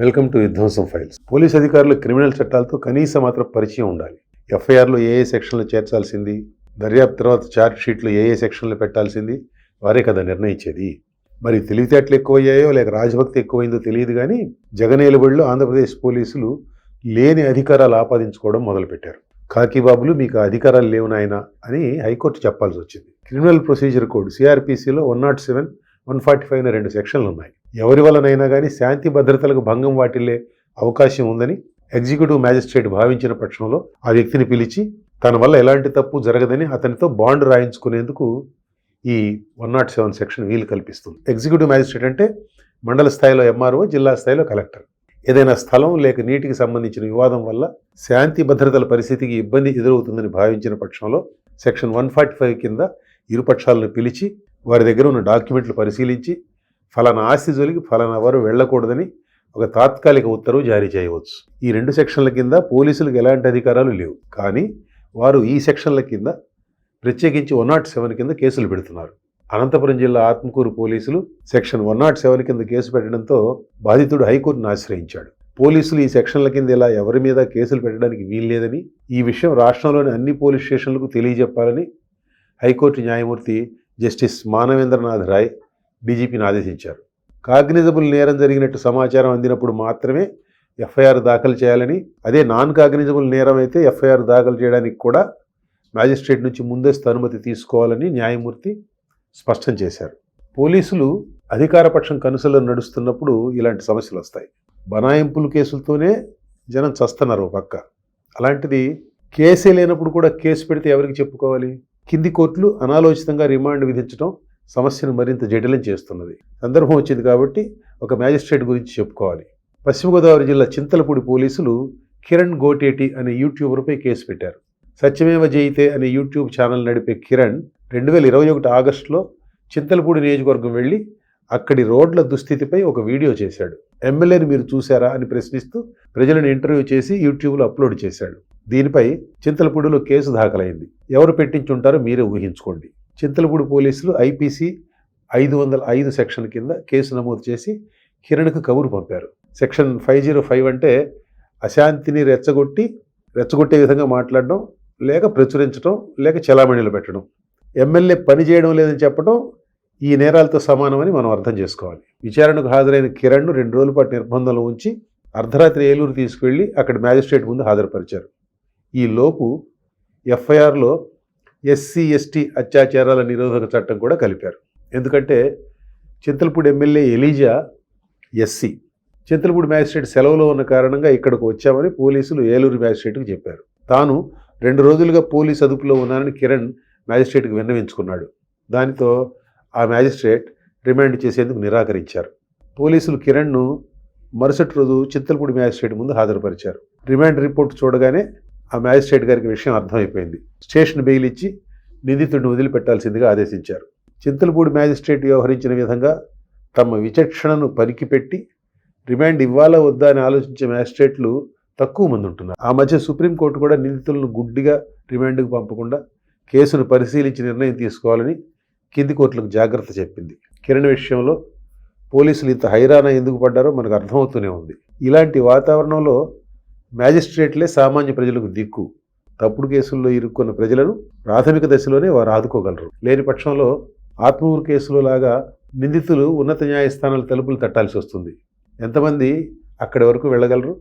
Welcome to విధ్వంసం files police అధికారులు criminal చట్టాలతో కనీస మాత్రం పరిచయం ఉండాలి. ఎఫ్ఐఆర్లో ఏ ఏ సెక్షన్లు చేర్చాల్సింది? దర్యాప్తు తర్వాత ఛార్జ్ షీట్లు ఏ ఏ సెక్షన్లు పెట్టాల్సింది? వారే కదా నిర్ణయించేది. మరి తెలివితేటలు ఎక్కువయ్యాయో లేక రాజభక్తి ఎక్కువైందో తెలియదు కానీ జగనేలుబడిలో ఆంధ్రప్రదేశ్ పోలీసులు లేని అధికారాలు ఆపాదించుకోవడం మొదలుపెట్టారు. కాకిబాబులు మీకు అధికారాలు లేవు నాయన అని హైకోర్టు చెప్పాల్సి వచ్చింది. Criminal procedure code సిఆర్పిసిలో one naught seven one forty five రెండు సెక్షన్లు ఉన్నాయి. ఎవరి వలనైనా కానీ శాంతి భద్రతలకు భంగం వాటిల్లే అవకాశం ఉందని ఎగ్జిక్యూటివ్ మ్యాజిస్ట్రేట్ భావించిన పక్షంలో ఆ వ్యక్తిని పిలిచి తన వల్ల ఎలాంటి తప్పు జరగదని అతనితో బాండ్ రాయించుకునేందుకు ఈ వన్ నాట్ సెవెన్ సెక్షన్ వీలు కల్పిస్తుంది. ఎగ్జిక్యూటివ్ మ్యాజిస్ట్రేట్ అంటే మండల స్థాయిలో ఎంఆర్ఓ జిల్లా స్థాయిలో కలెక్టర్. ఏదైనా స్థలం లేక నీటికి సంబంధించిన వివాదం వల్ల శాంతి భద్రతల పరిస్థితికి ఇబ్బంది ఎదురవుతుందని భావించిన పక్షంలో సెక్షన్ వన్ ఫార్టీ ఫైవ్ కింద ఇరుపక్షాలను పిలిచి వారి దగ్గర ఉన్న డాక్యుమెంట్లు పరిశీలించి ఫలానా ఆస్తి జోలికి ఫలానా వారు వెళ్ళకూడదని ఒక తాత్కాలిక ఉత్తర్వు జారీ చేయవచ్చు. ఈ రెండు సెక్షన్ల కింద పోలీసులకు ఎలాంటి అధికారాలు లేవు. కానీ వారు ఈ సెక్షన్ల కింద ప్రత్యేకించి వన్ నాట్ సెవెన్ కింద కేసులు పెడుతున్నారు. అనంతపురం జిల్లా ఆత్మకూరు పోలీసులు సెక్షన్ వన్ నాట్ సెవెన్ కింద కేసు పెట్టడంతో బాధితుడు హైకోర్టును ఆశ్రయించాడు. పోలీసులు ఈ సెక్షన్ల కింద ఇలా ఎవరి మీద కేసులు పెట్టడానికి వీల్లేదని ఈ విషయం రాష్ట్రంలోని అన్ని పోలీస్ స్టేషన్లకు తెలియజెప్పాలని హైకోర్టు న్యాయమూర్తి జస్టిస్ మానవేంద్రనాథ్ రాయ్ డీజీపీని ఆదేశించారు. కాగ్నిజబుల్ నేరం జరిగినట్టు సమాచారం అందినప్పుడు మాత్రమే ఎఫ్ఐఆర్ దాఖలు చేయాలని అదే నాన్ కాగ్నిజబుల్ నేరం అయితే ఎఫ్ఐఆర్ దాఖలు చేయడానికి కూడా మ్యాజిస్ట్రేట్ నుంచి ముందస్తు అనుమతి తీసుకోవాలని న్యాయమూర్తి స్పష్టం చేశారు. పోలీసులు అధికారపక్షం కనుసల్లో నడుస్తున్నప్పుడు ఇలాంటి సమస్యలు వస్తాయి. బనాయింపుల కేసులతోనే జనం చస్తున్నారు పక్క. అలాంటిది కేసే లేనప్పుడు కూడా కేసు పెడితే ఎవరికి చెప్పుకోవాలి? కింది కోర్టులు అనాలోచితంగా రిమాండ్ విధించడం సమస్యను మరింత జటిలం చేస్తున్నది. సందర్భం వచ్చింది కాబట్టి ఒక మ్యాజిస్ట్రేట్ గురించి చెప్పుకోవాలి. పశ్చిమ గోదావరి జిల్లా చింతలపూడి పోలీసులు కిరణ్ గోటేటి అనే యూట్యూబర్పై కేసు పెట్టారు. సత్యమేవ జయితే అనే యూట్యూబ్ ఛానల్ నడిపే కిరణ్ రెండు వేల ఇరవై ఒకటి ఆగస్టులో చింతలపూడి నియోజకవర్గం వెళ్ళి అక్కడి రోడ్ల దుస్థితిపై ఒక వీడియో చేశాడు. ఎమ్మెల్యేని మీరు చూశారా అని ప్రశ్నిస్తూ ప్రజలను ఇంటర్వ్యూ చేసి యూట్యూబ్లో అప్లోడ్ చేశాడు. దీనిపై చింతలపూడిలో కేసు దాఖలైంది. ఎవరు పెట్టించుంటారో మీరే ఊహించుకోండి. చింతలపూడి పోలీసులు ఐపీసీ ఐదు వందల ఐదు సెక్షన్ కింద కేసు నమోదు చేసి కిరణ్కు కబురు పంపారు. సెక్షన్ ఫైవ్ జీరో ఫైవ్ అంటే అశాంతిని రెచ్చగొట్టి రెచ్చగొట్టే విధంగా మాట్లాడడం లేక ప్రచురించడం లేక చలామణిలో పెట్టడం. ఎమ్మెల్యే పని చేయడం లేదని చెప్పడం ఈ నేరాలతో సమానమని మనం అర్థం చేసుకోవాలి. విచారణకు హాజరైన కిరణ్ను రెండు రోజుల పాటు నిర్బంధంలో ఉంచి అర్ధరాత్రి ఏలూరు తీసుకువెళ్ళి అక్కడ మ్యాజిస్ట్రేట్ ముందు హాజరుపరిచారు. ఈ లోపు ఎఫ్ఐఆర్లో ఎస్సీ ఎస్టీ అత్యాచారాల నిరోధక చట్టం కూడా కలిపారు. ఎందుకంటే Chintalapudi MLA Eliza SC. Chintalapudi magistrate సెలవులో ఉన్న కారణంగా ఇక్కడికి వచ్చామని పోలీసులు ఏలూరు మ్యాజిస్ట్రేట్కి చెప్పారు. తాను రెండు రోజులుగా పోలీస్ అదుపులో ఉన్నానని కిరణ్ మ్యాజిస్ట్రేట్కి విన్నవించుకున్నాడు. దానితో ఆ మ్యాజిస్ట్రేట్ రిమాండ్ చేసేందుకు నిరాకరించారు. పోలీసులు కిరణ్ను మరుసటి రోజు చింతలపూడి మ్యాజిస్ట్రేట్ ముందు హాజరుపరిచారు. రిమాండ్ రిపోర్ట్ చూడగానే ఆ మ్యాజిస్ట్రేట్ గారికి విషయం అర్థమైపోయింది. స్టేషన్ బెయిల్ ఇచ్చి నిందితుడిని వదిలిపెట్టాల్సిందిగా ఆదేశించారు. చింతలపూడి మ్యాజిస్ట్రేట్ వ్యవహరించిన విధంగా తమ విచక్షణను పనికిపెట్టి రిమాండ్ ఇవ్వాలా వద్దా అని ఆలోచించే మ్యాజిస్ట్రేట్లు తక్కువ మంది ఉంటున్నారు. ఆ మధ్య సుప్రీంకోర్టు కూడా నిందితులను గుడ్డిగా రిమాండ్కు పంపకుండా కేసును పరిశీలించి నిర్ణయం తీసుకోవాలని కింది కోర్టులకు జాగ్రత్త చెప్పింది. కిరణ్ విషయంలో పోలీసులు ఇంత హైరాణ ఎందుకు పడ్డారో మనకు అర్థమవుతూనే ఉంది. ఇలాంటి వాతావరణంలో మ్యాజిస్ట్రేట్లే సామాన్య ప్రజలకు దిక్కు. తప్పుడు కేసుల్లో ఇరుక్కున్న ప్రజలను ప్రాథమిక దశలోనే వారు ఆదుకోగలరు. లేని పక్షంలో ఆత్మూరు కేసులో లాగా నిందితులు ఉన్నత న్యాయస్థానాల తలుపులు తట్టాల్సి వస్తుంది. ఎంతమంది అక్కడి వరకు వెళ్ళగలరు?